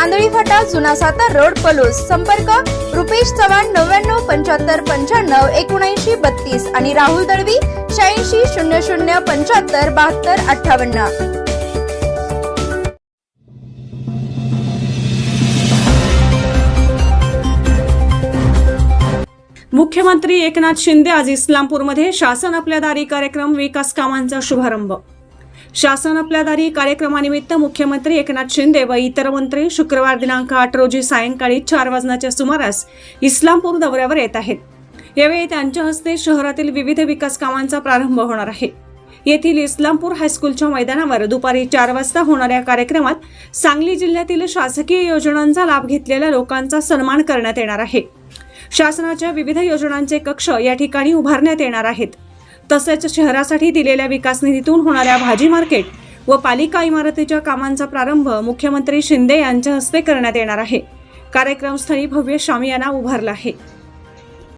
Andhali Phata जुना Satara road Palus. संपर्क रुपेश चव्हाण नव्याण्णव पंच्याहत्तर पंच्याण्णव एकोणऐंशी बत्तीस आणि राहुल दळवी शहाऐंशी शून्य शून्य पंच्याहत्तर बहात्तर अठ्ठावन्न. मुख्यमंत्री एकनाथ शिंदे आज इस्लामपूरमध्ये. शासन आपल्या दारी कार्यक्रम विकास कामांचा शुभारंभ. शासन आपल्या दारी कार्यक्रमानिमित्त मुख्यमंत्री एकनाथ शिंदे व इतर मंत्री शुक्रवार दिनांक आठ रोजी सायंकाळी चार वाजण्याच्या सुमारास इस्लामपूर दौऱ्यावर येत आहेत. यावेळी त्यांच्या हस्ते शहरातील विविध विकास कामांचा प्रारंभ होणार आहे. येथील इस्लामपूर हायस्कूलच्या मैदानावर दुपारी चार वाजता होणाऱ्या कार्यक्रमात सांगली जिल्ह्यातील शासकीय योजनांचा लाभ घेतलेल्या लोकांचा सन्मान करण्यात येणार आहे. शासनाच्या विविध योजनांचे कक्ष या ठिकाणी उभारण्यात येणार आहेत. तसेच शहरासाठी दिलेल्या विकास निधीतून होणाऱ्या भाजी मार्केट व पालिका इमारतीच्या कामांचा प्रारंभ मुख्यमंत्री शिंदे यांच्या हस्ते करण्यात येणार आहे. कार्यक्रमस्थळी भव्य शामियाना उभारला आहे.